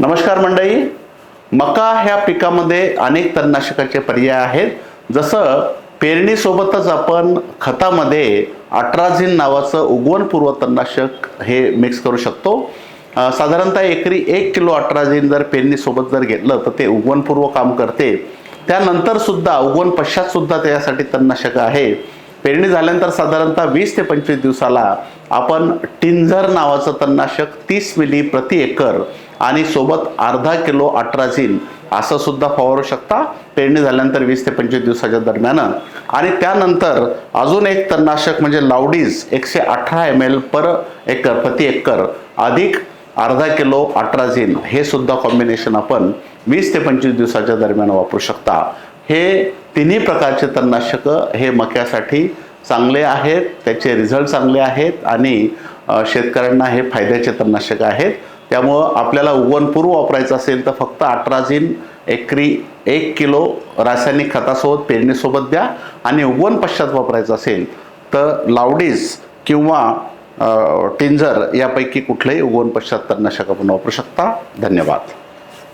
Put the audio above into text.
नमस्कार मंडळी. मका ह्या पिकामध्ये अनेक तणनाशकाचे पर्याय आहेत. जसं पेरणीसोबतच आपण खतामध्ये अट्राझिन नावाचं उगवणपूर्व तणनाशक हे मिक्स करू शकतो. साधारणतः एकरी एक किलो अट्राझिन जर पेरणीसोबत जर घेतलं तर ते उगवणपूर्व काम करते. त्यानंतरसुद्धा उगवण पश्चातसुद्धा त्यासाठी तणनाशक आहे. पेरणी झाल्यानंतर साधारणतः वीस ते पंचवीस दिवसाला आपण टिंझर नावाचं तणनाशक तीस मिली प्रति एकर आणि सोबत अर्धा किलो अट्राझिन असं सुद्धा फवारू शकता. पेरणी झाल्यानंतर वीस ते पंचवीस दिवसाच्या दरम्यान. आणि त्यानंतर अजून एक तणनाशक म्हणजे लावडीज एकशे अठरा एम एल पर एकर प्रति एकर अधिक अर्धा किलो अट्राझिन हे सुद्धा कॉम्बिनेशन आपण वीस ते पंचवीस दिवसाच्या दरम्यान वापरू शकता. हे तिन्ही प्रकारचे तणनाशकं हे मक्यासाठी चांगले आहेत त्याचे रिझल्ट चांगले आहेत आणि शेतकऱ्यांना हे फायद्याचे तणनाशक आहेत. त्यामुळं आपल्याला उगवणपूर्व वापरायचं असेल तर फक्त अठरा झिन एकरी एक किलो रासायनिक खतासोबत पेरणीसोबत द्या. आणि उगवण पश्चात वापरायचं असेल तर लावडीज किंवा टिंजर यापैकी कुठलंही उगवण पश्चात तणनाशक आपण वापरू शकता. धन्यवाद.